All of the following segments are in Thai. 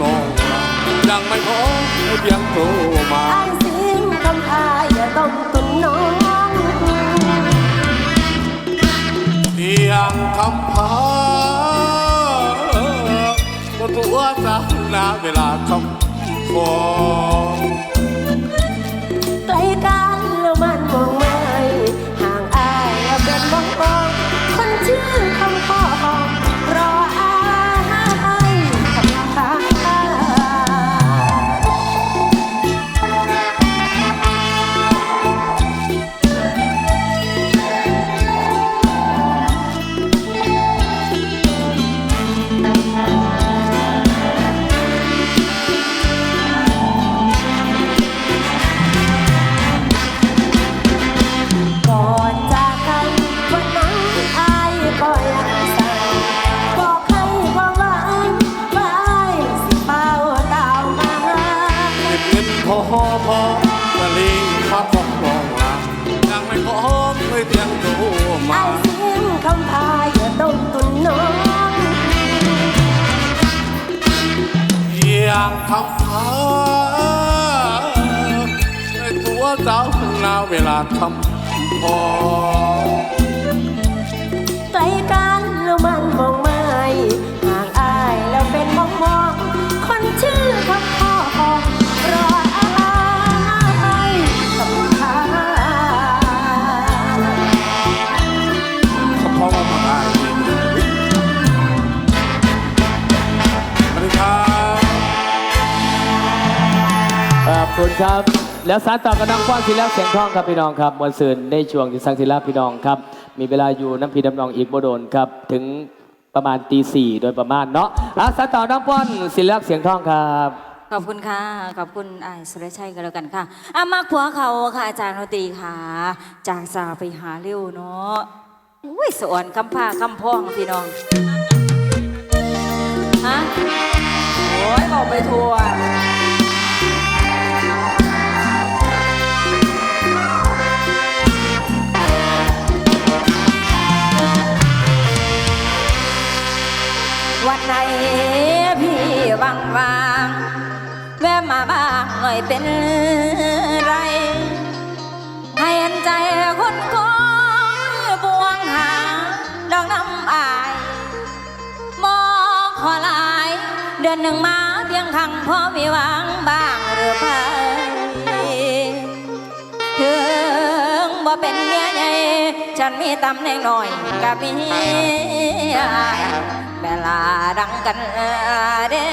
น้องยังไม่พอให้เพียงโทรมาไอ้สิ่งคำพาอย่าต้องตุนน้องเพียงคำพาบนตัวจะนาเวลาคำพอไกลกัน ทำพาตัวเจ้านาเวลาทำพอ แล้วสารต่อกับน้องฟ้อนศิลป์เสียงทองครับพี่น้องครับมวลซืนในช่วงที่สังศิลป์พี่น้องครับ มีเวลาอยู่น้ำพีน้ำนองอีกบ่โดนครับ ถึงประมาณตีสี่โดยประมาณเนาะอะสารต่อน้องฟ้อนศิลป์เสียงทองครับ ขอบคุณค่ะ ขอบคุณไอ้ายสุรชัยกันแล้วกันค่ะอามาขัวเขาค่ะอาจารย์ดนตรีค่ะ จากสาวไปหาเร็วเนาะอุ้ยสวนคำผ้าคำพ้องพี่น้องฮะโอ้ยบอกไปทัวร์ เป็นไร ให้เห็นใจคนของบวงหาดอกน้ำอายมองขอหลาย เดือนหนึ่งมาเพียงครั้งพอมีหวังบ้างหรือเปล่าถึงบ่เป็นเมียใหญ่ฉันมีตำแหน่งหน่อยกับมีอายเวลาดังกันเด้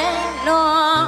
น้อง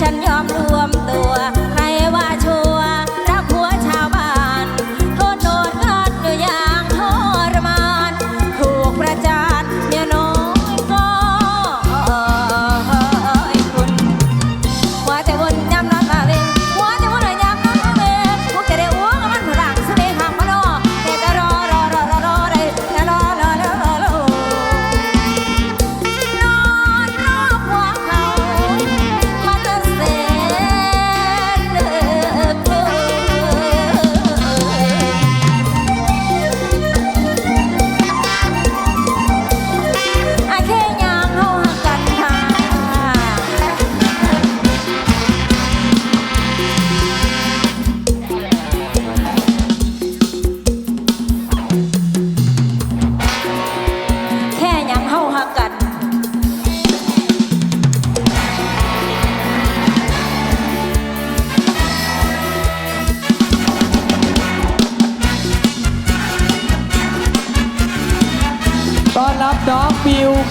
ฉันยอมรวมตัว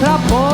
ครับผม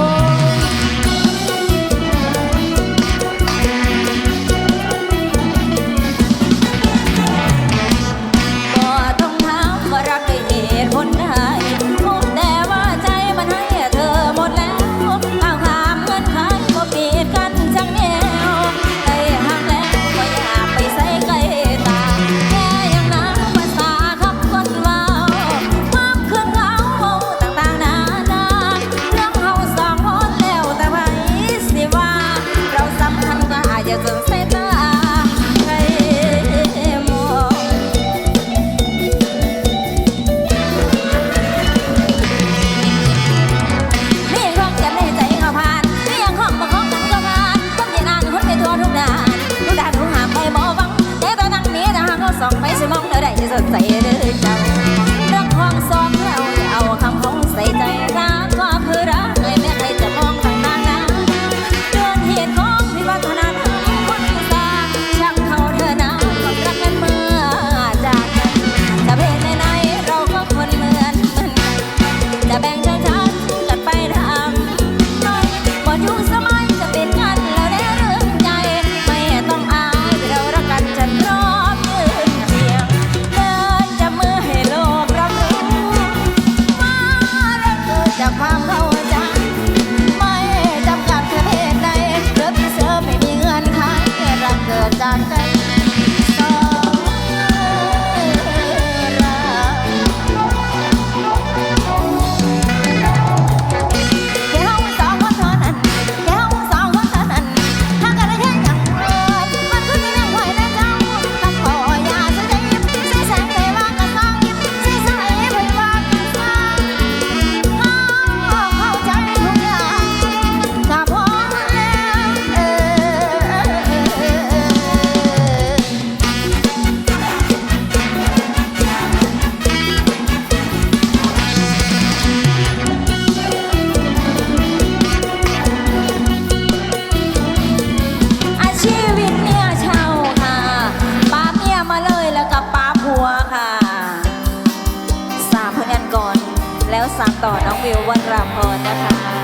ต่อน้องวิววันรามพรนะคะ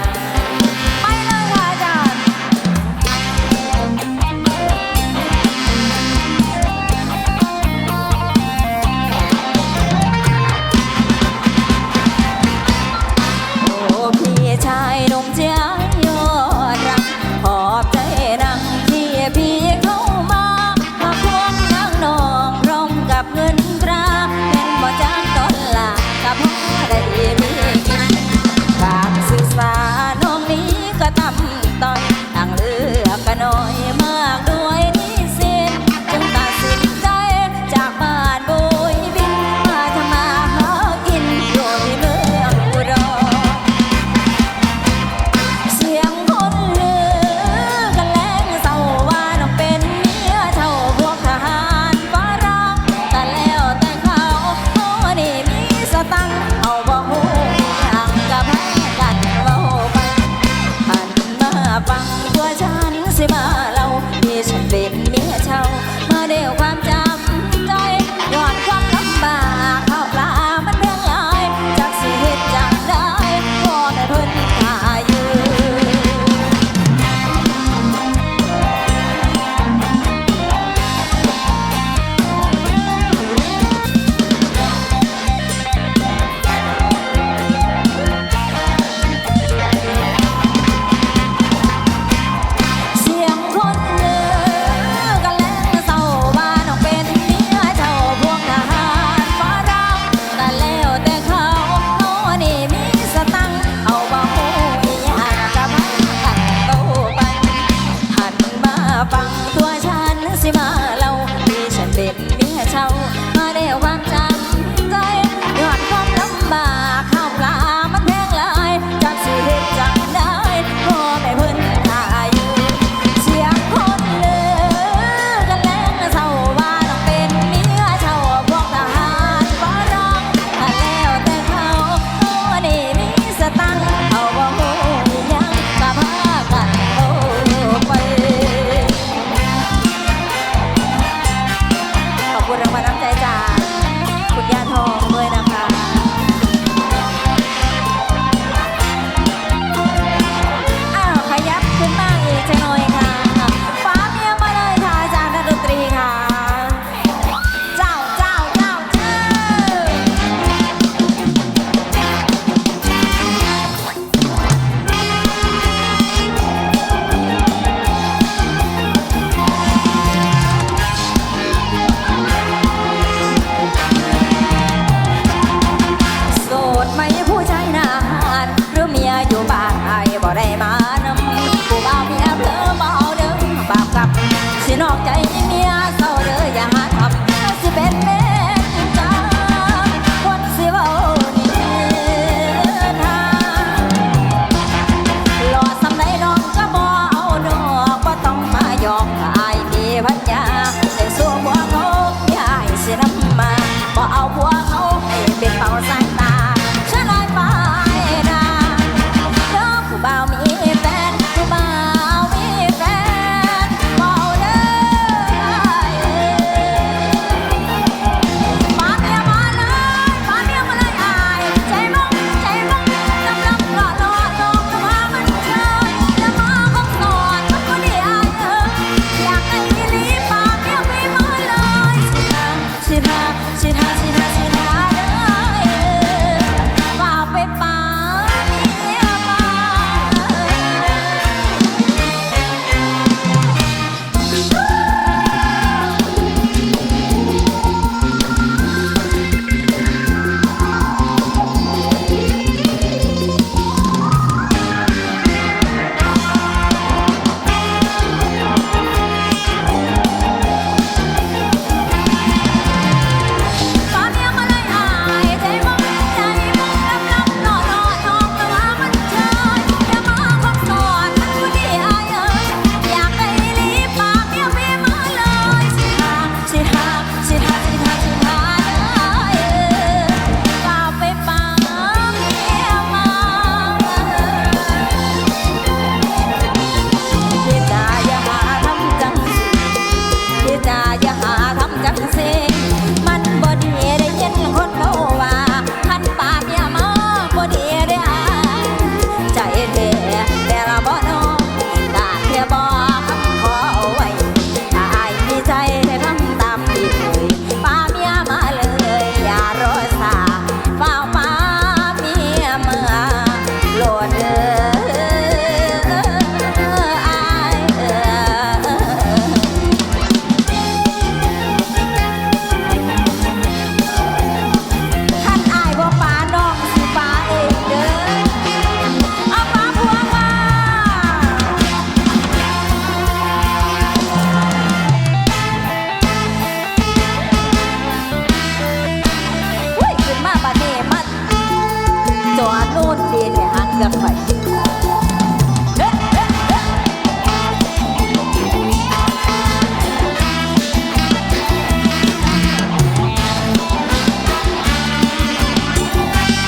pang